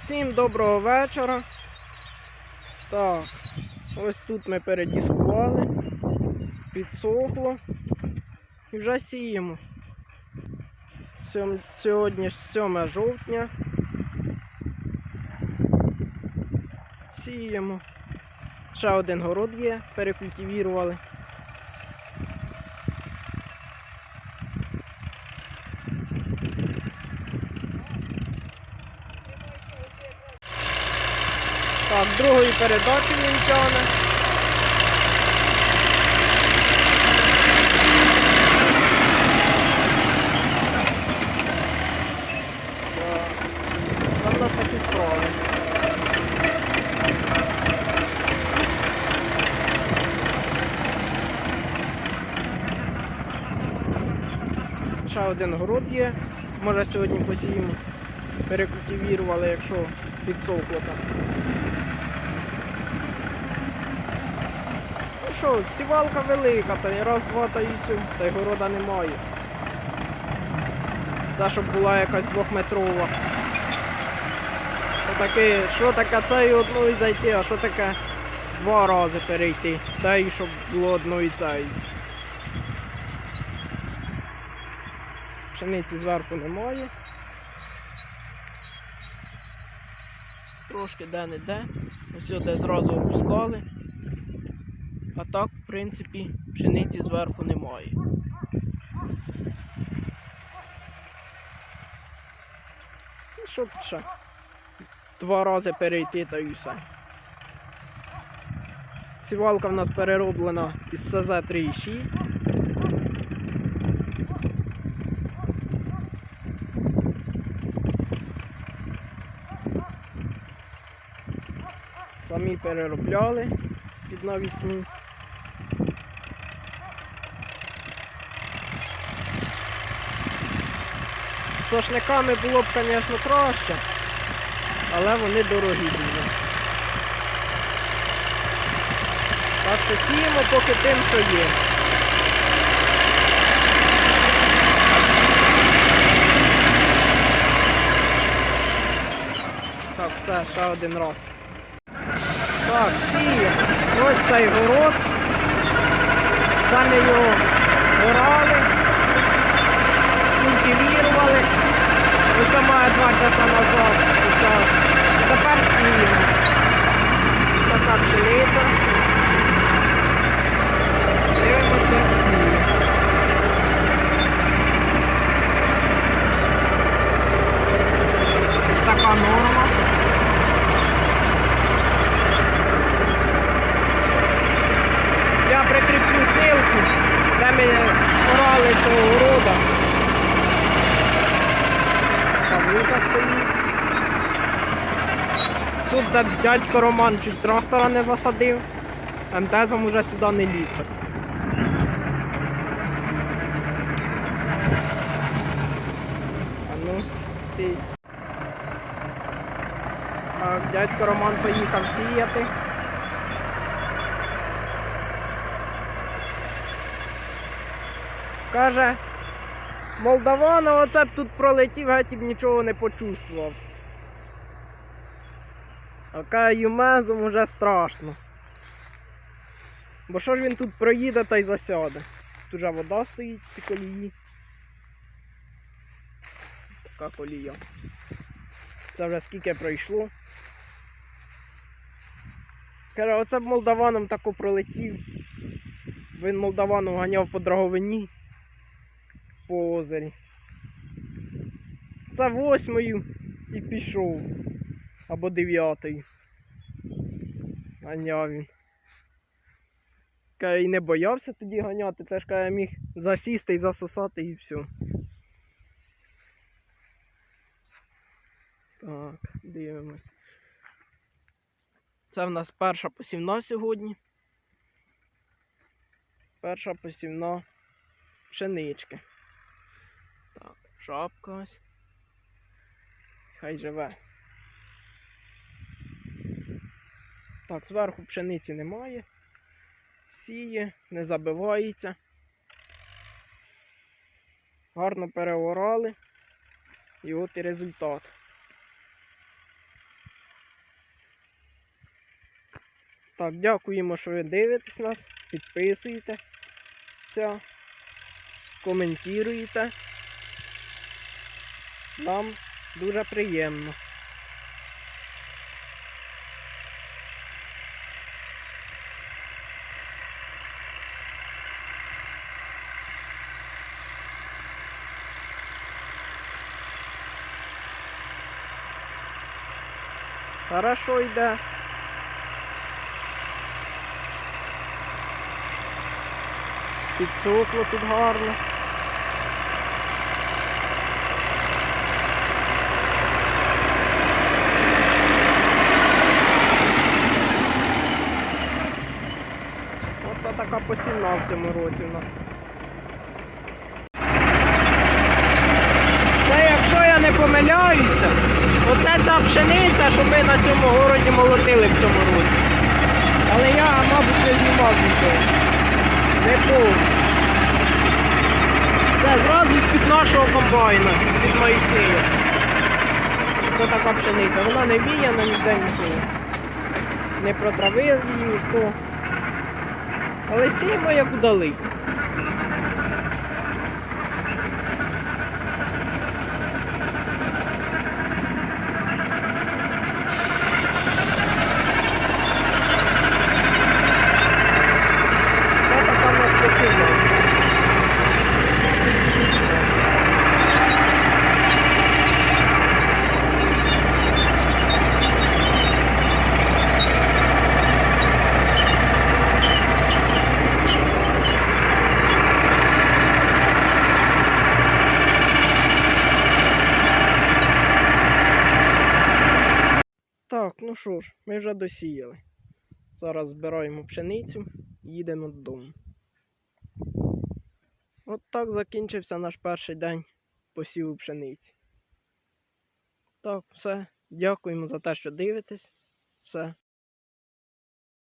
Всім доброго вечора. Так, ось тут ми передіскували, підсохло і вже сіємо. Сьогодні ж 7 жовтня. Сіємо. Ще один город є, перекультивірували. Так, другої передачі він тягне. Це в нас такі справи. Ще один город є. Може сьогодні посіємо. Перекультивірували, якщо підсохло там. Ну що, сівалка велика, та й раз, два та і все, та й города немає. Це щоб була якась двохметрова. То таке, що таке це і одною зайти, а що таке два рази перейти. Та й щоб було одною цією. Пшениці зверху немає. Трошки де-не-де. Ось де зразу опускали. А так, в принципі, пшениці зверху немає. Ну що тут ще? Два рази перейти та і все. Сівалка в нас перероблена із СЗ 3.6. Самі переробляли під навісні. З сошниками було б, звісно, краще, але вони дорогі дуже. Так що сіємо поки тим, що є. Так, все, ще один раз. Так, сіємо. Ось цей город. Ми його орали, скультивірували. Ось має два часа назад час. Тепер сіємо. Така пшениця. Дивимося, як сіємо. Ось така норма. Я прикріплю силку, де ми орали цього города. Савука стоїть. Тут дядько Роман чуть трактора не засадив. МТЗом уже сюди не ліз. так. А ну, стій. Так, дядько Роман поїхав сіяти. Каже, Молдаванов оце б тут пролетів, геть б нічого не почувствував. А каже, юмезом уже страшно. Бо що ж він тут проїде та й засяде? Тут уже вода стоїть в цій колії. Така колія. Це вже скільки пройшло. Каже, оце б молдаваном тако пролетів. Він молдаваном ганяв по драговині по. Це восьмою і пішов. Або дев'ятою. Ганяв він. Каже, і не боявся тоді ганяти, це ж каже, міг засісти і засосати і все. Так, дивимось. Це в нас перша посівна сьогодні. Перша посівна пшенички. Так, шапка ось. Хай живе. Так, зверху пшениці немає. Сіє, не забивається. Гарно переорали. І от і результат. Так, дякуємо, що ви дивитесь нас, підписуєтеся, коментуєте. Нам дуже приємно. Хорошо йде. Підсохло тут гарно. Оце така в цьому році у нас. Це якщо я не помиляюся, оце ця пшениця, що ми на цьому городі молотили в цьому році. Але я, мабуть, не знімав відео. Не помню. Це зразу з-під нашого комбайна, з-під Моїсея. Це така пшениця. Вона не віяна ніде нічого. Не протравив її ніхто. Але сіємо як удали. Це така в нас посівна. Так, ну що ж, ми вже досіяли. Зараз збираємо пшеницю і їдемо додому. От так закінчився наш перший день посіву пшениці. Так, все. Дякуємо за те, що дивитесь. Все.